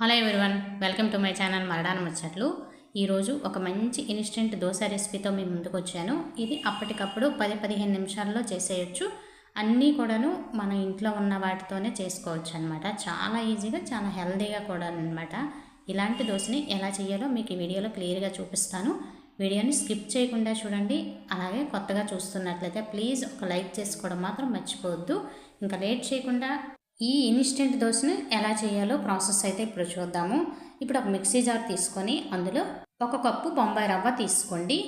Hello everyone welcome to my channel Maradana ముచ్చట్లు ఈరోజు ఒక మంచి ఇన్స్టెంట్ దోశ రెసిపీతో మీ ముందుకు వచ్చాను. ఇది అప్పటికప్పుడు పది పదిహేను నిమిషాల్లో చేసేయచ్చు. అన్నీ కూడాను మన ఇంట్లో ఉన్న వాటితోనే చేసుకోవచ్చు అనమాట చాలా ఈజీగా చాలా హెల్తీగా కూడా అనమాట ఇలాంటి దోశని ఎలా చేయాలో మీకు ఈ వీడియోలో క్లియర్గా చూపిస్తాను. వీడియోని స్కిప్ చేయకుండా చూడండి. అలాగే కొత్తగా చూస్తున్నట్లయితే ప్లీజ్ ఒక లైక్ చేసుకోవడం మాత్రం మర్చిపోవద్దు. ఇంకా లేట్ చేయకుండా ఈ ఇన్స్టెంట్ దోశను ఎలా చేయాలో ప్రాసెస్ అయితే ఇప్పుడు చూద్దాము. ఇప్పుడు ఒక మిక్సీ జార్ తీసుకొని అందులో ఒక కప్పు బొంబాయి రవ్వ తీసుకోండి.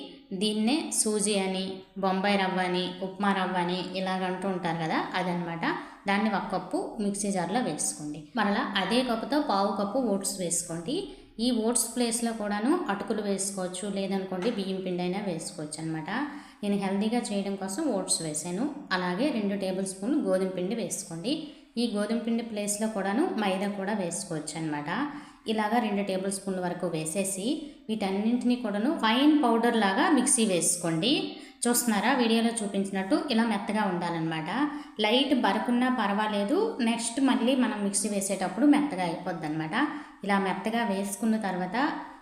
దీన్నే సూజీ అని బొంబాయి రవ్వ అని ఉప్మా రవ్వ అని ఇలాగంటూ ఉంటారు కదా అదనమాట. దాన్ని ఒక కప్పు మిక్సీ జార్లో వేసుకోండి. మరలా అదే కప్పుతో పావు కప్పు ఓట్స్ వేసుకోండి. ఈ ఓట్స్ ప్లేస్లో కూడాను అటుకులు వేసుకోవచ్చు లేదనుకోండి బియ్యం పిండి అయినా వేసుకోవచ్చు అనమాట నేను హెల్దీగా చేయడం కోసం ఓట్స్ వేసాను అలాగే రెండు టేబుల్ స్పూన్లు గోధుమ పిండి వేసుకోండి. ఈ గోధుమ పిండి ప్లేస్లో కూడాను మైదా కూడా వేసుకోవచ్చు అనమాట ఇలాగా రెండు టేబుల్ స్పూన్ల వరకు వేసేసి వీటన్నింటినీ కూడాను ఫైన్ పౌడర్ లాగా మిక్సీ వేసుకోండి. చూస్తున్నారా? వీడియోలో చూపించినట్టు ఇలా మెత్తగా ఉండాలన్నమాట. లైట్ బరుకున్నా పర్వాలేదు. నెక్స్ట్ మళ్ళీ మనం మిక్సీ వేసేటప్పుడు మెత్తగా అయిపోద్ది అనమాట ఇలా మెత్తగా వేసుకున్న తర్వాత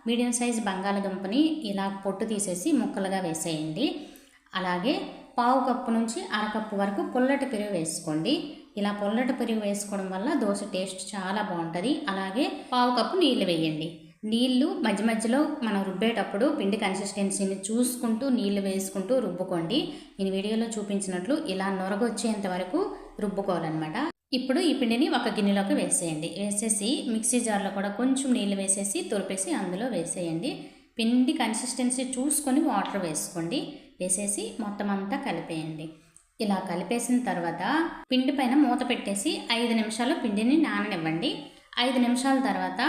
మీడియం సైజ్ బంగాళదుంపని ఇలా పొట్టు తీసేసి ముక్కలుగా వేసేయండి. అలాగే పావు కప్పు నుంచి అరకప్పు వరకు పుల్లటి పెరుగు వేసుకోండి. ఇలా పొల్లటి పెరుగు వేసుకోవడం వల్ల దోశ టేస్ట్ చాలా బాగుంటుంది. అలాగే పావు కప్పు నీళ్ళు వేయండి. నీళ్ళు మధ్య మధ్యలో మనం రుబ్బేటప్పుడు పిండి కన్సిస్టెన్సీని చూసుకుంటూ నీళ్ళు వేసుకుంటూ రుబ్బుకోండి. నేను వీడియోలో చూపించినట్లు ఇలా నొరగొచ్చేంత వరకు రుబ్బుకోవాలన్నమాట. ఇప్పుడు ఈ పిండిని ఒక గిన్నెలోకి వేసేయండి. వేసేసి మిక్సీ జార్లో కూడా కొంచెం నీళ్ళు వేసేసి తురిపేసి అందులో వేసేయండి. పిండి కన్సిస్టెన్సీ చూసుకొని వాటర్ వేసుకోండి. వేసేసి మొత్తం అంతా కలిపేయండి. ఇలా కలిపేసిన తర్వాత పిండి పైన మూత పెట్టేసి ఐదు నిమిషాలు పిండిని నాననివ్వండి. ఐదు నిమిషాల తర్వాత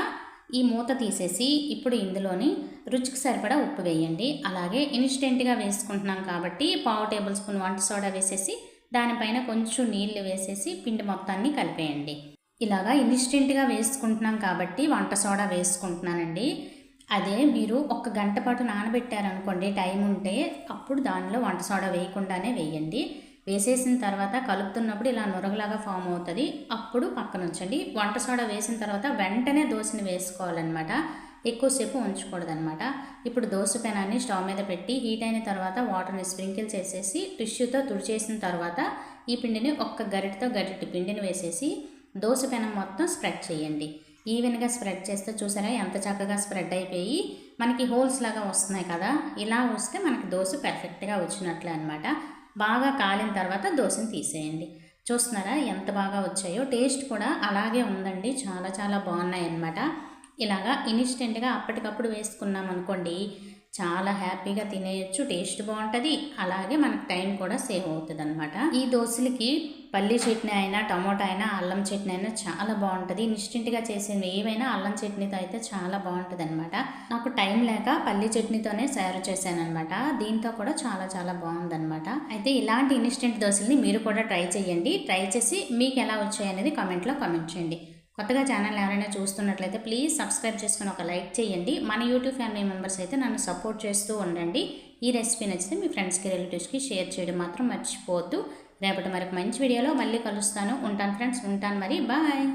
ఈ మూత తీసేసి ఇప్పుడు ఇందులోని రుచికి సరిపడా ఉప్పు వేయండి. అలాగే ఇన్స్టెంట్గా వేసుకుంటున్నాం కాబట్టి పావు టేబుల్ స్పూన్ వంట సోడా వేసేసి దానిపైన కొంచెం నీళ్ళు వేసేసి పిండి మొత్తాన్ని కలిపేయండి. ఇలాగా ఇన్స్టెంట్గా వేసుకుంటున్నాం కాబట్టి వంట సోడా వేసుకుంటున్నానండి. అదే మీరు ఒక గంట పాటు నానబెట్టారనుకోండి టైం ఉంటే అప్పుడు దానిలో వంట సోడా వేయకుండానే వేయండి. వేసేసిన తర్వాత కలుపుతున్నప్పుడు ఇలా నొరగలాగా ఫామ్ అవుతుంది. అప్పుడు పక్కన ఉంచండి. వంట సోడా వేసిన తర్వాత వెంటనే దోశని వేసుకోవాలన్నమాట. ఎక్కువసేపు ఉంచకూడదనమాట ఇప్పుడు దోశ పెనాన్ని స్టవ్ మీద పెట్టి హీట్ అయిన తర్వాత వాటర్ని స్ప్రింకిల్ చేసేసి టిష్యూతో తుడిచేసిన తర్వాత ఈ పిండిని ఒక్క గరిటతో గరిటె పిండిని వేసేసి దోశ పెనం మొత్తం స్ప్రెడ్ చేయండి. ఈవెన్గా స్ప్రెడ్ చేస్తే చూసారా ఎంత చక్కగా స్ప్రెడ్ అయిపోయి మనకి హోల్స్ లాగా వస్తున్నాయి కదా ఇలా వస్తే మనకి దోశ పెర్ఫెక్ట్గా వచ్చినట్లే అనమాట బాగా కాలిన తర్వాత దోశని తీసేయండి. చూస్తున్నారా ఎంత బాగా వచ్చాయో టేస్ట్ కూడా అలాగే ఉందండి చాలా చాలా బాగున్నాయి అన్నమాట ఇలాగా ఇన్స్టెంట్గా అప్పటికప్పుడు వేసుకున్నాం అనుకోండి చాలా హ్యాపీగా తినేయచ్చు టేస్ట్ బాగుంటుంది. అలాగే మనకు టైం కూడా సేవ్ అవుతుంది అనమాట ఈ దోశలకి పల్లి చట్నీ అయినా టమోటా అయినా అల్లం చట్నీ అయినా చాలా బాగుంటుంది. ఇన్స్టెంట్గా చేసేవి ఏవైనా అల్లం చట్నీతో అయితే చాలా బాగుంటుంది అనమాట నాకు టైం లేక పల్లి చట్నీతోనే తయారు చేశాను అనమాట దీంతో కూడా చాలా చాలా బాగుందనమాట అయితే ఇలాంటి ఇన్స్టెంట్ దోశల్ని మీరు కూడా ట్రై చేయండి ట్రై చేసి మీకు ఎలా వచ్చాయనేది కామెంట్లో కామెంట్ చేయండి. కొత్తగా ఛానల్ ఎవరైనా చూస్తున్నట్లయితే ప్లీజ్ సబ్స్క్రైబ్ చేసుకుని ఒక లైక్ చేయండి. మన యూట్యూబ్ ఫ్యామిలీ మెంబర్స్ అయితే నన్ను సపోర్ట్ చేస్తూ ఉండండి. ఈ రెసిపీ నచ్చితే మీ ఫ్రెండ్స్కి రిలేటివ్స్కి షేర్ చేయడం మాత్రం మర్చిపోవద్దు. రేపటి మరొక మంచి వీడియోలో మళ్ళీ కలుస్తాను. ఉంటాను ఫ్రెండ్స్ ఉంటాను మరి. బాయ్.